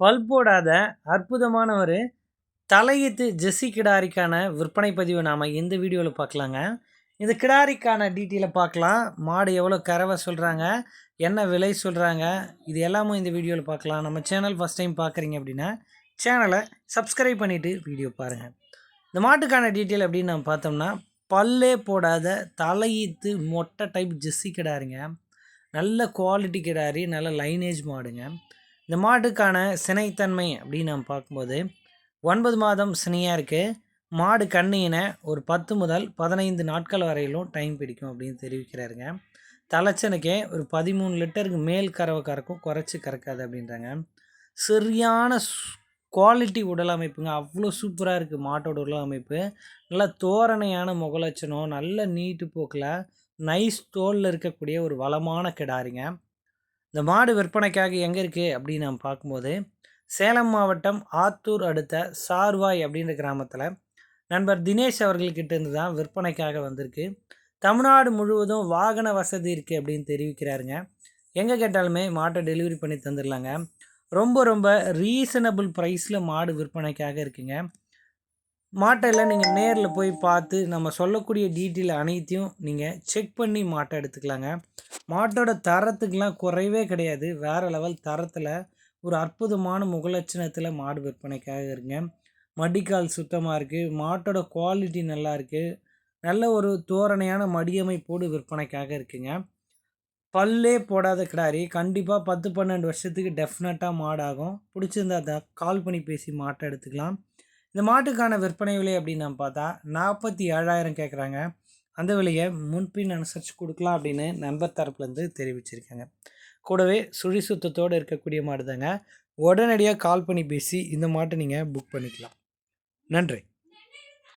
பல் போடாத அற்புதமான ஒரு தலையீத்து ஜெஸ்ஸி கிடாரிக்கான விற்பனை பதிவு நாம் இந்த வீடியோவில் பார்க்கலாங்க. இந்த கிடாரிக்கான டீட்டெயிலை பார்க்கலாம். மாடு எவ்வளோ கறவை சொல்கிறாங்க என்ன விலை சொல்கிறாங்க இது எல்லாமும் இந்த வீடியோவில் பார்க்கலாம். நம்ம சேனல் ஃபஸ்ட் டைம் பார்க்குறீங்க அப்படின்னா சேனலை சப்ஸ்கிரைப் பண்ணிவிட்டு வீடியோ பாருங்கள் இந்த மாட்டுக்கான டீட்டெயில் அப்படின்னு நம்ம பார்த்தோம்னா பல்லே போடாத தலையீத்து மொட்டை டைப் ஜெஸ்ஸி கிடாருங்க. நல்ல குவாலிட்டி கிடாரி நல்ல லைனேஜ் மாடுங்க. இந்த மாட்டுக்கான சினைத்தன்மை அப்படின்னு நம்ம பார்க்கும்போது ஒன்பது மாதம் சினையாக இருக்குது மாடு கண்ணியினை ஒரு பத்து முதல் பதினைந்து நாட்கள் வரையிலும் டைம் பிடிக்கும் அப்படின்னு தெரிவிக்கிறாருங்க. தலைச்சனுக்கே ஒரு பதிமூணு லிட்டருக்கு மேல் கறவை கறக்கும் குறைச்சி கறக்காது அப்படின்றாங்க. சரியான குவாலிட்டி உடல் அமைப்புங்க. அவ்வளோ சூப்பராக இருக்குது மாட்டோட உடல் அமைப்பு. நல்லா தோரணையான முகலட்சணம் நல்ல நீட்டு போக்கில் நைஸ் தோலில் இருக்கக்கூடிய ஒரு வளமான கிடாரிங்க. இந்த மாடு விற்பனைக்காக எங்கே இருக்குது அப்படின்னு நம்ம பார்க்கும்போது சேலம் மாவட்டம் ஆத்தூர் அடுத்த சார்வாய் அப்படின்ற கிராமத்தில் நண்பர் தினேஷ் அவர்கள்கிட்ட இருந்து தான் விற்பனைக்காக வந்திருக்கு. தமிழ்நாடு முழுவதும் வாகன வசதி இருக்குது அப்படின்னு தெரிவிக்கிறாருங்க. எங்கே கேட்டாலுமே மாட்டை டெலிவரி பண்ணி தந்துடலாங்க ரொம்ப ரொம்ப ரீசனபிள் ப்ரைஸில் மாடு விற்பனைக்காக இருக்குங்க. மாட்டையெல்லாம் நீங்கள் நேரில் போய் பார்த்து நம்ம சொல்லக்கூடிய டீட்டெயில் அனைத்தையும் நீங்கள் செக் பண்ணி மாட்டை எடுத்துக்கலாங்க. மாட்டோட தரத்துக்கெலாம் குறைவே கிடையாது. வேறு லெவல் தரத்தில் ஒரு அற்புதமான முகலட்சணத்தில் மாடு விற்பனைக்காக இருங்க. மடிக்கால் சுத்தமாக இருக்குது மாட்டோட குவாலிட்டி நல்லா இருக்குது நல்ல ஒரு தோரணையான மடியமைப்போடு விற்பனைக்காக இருக்குங்க. பல்லே போடாத கிடாரி. கண்டிப்பாக பத்து பன்னெண்டு வருஷத்துக்கு டெஃபினட்டாக மாடாகும். பிடிச்சிருந்தா கால் பண்ணி பேசி மாட்டை எடுத்துக்கலாம். இந்த மாட்டுக்கான விற்பனை விலை அப்படின்னு நம்ம பார்த்தா நாற்பத்தி ஏழாயிரம் கேட்குறாங்க அந்த விலையை முன்பின் அனுசரித்து கொடுக்கலாம் அப்படின்னு நண்பர் தரப்புலேருந்து தெரிவிச்சிருக்காங்க. கூடவே சுழி சுத்தத்தோடு இருக்கக்கூடிய மாடு தாங்க உடனடியாக கால் பண்ணி பேசி இந்த மாட்டை நீங்கள் புக் பண்ணிக்கலாம். நன்றி.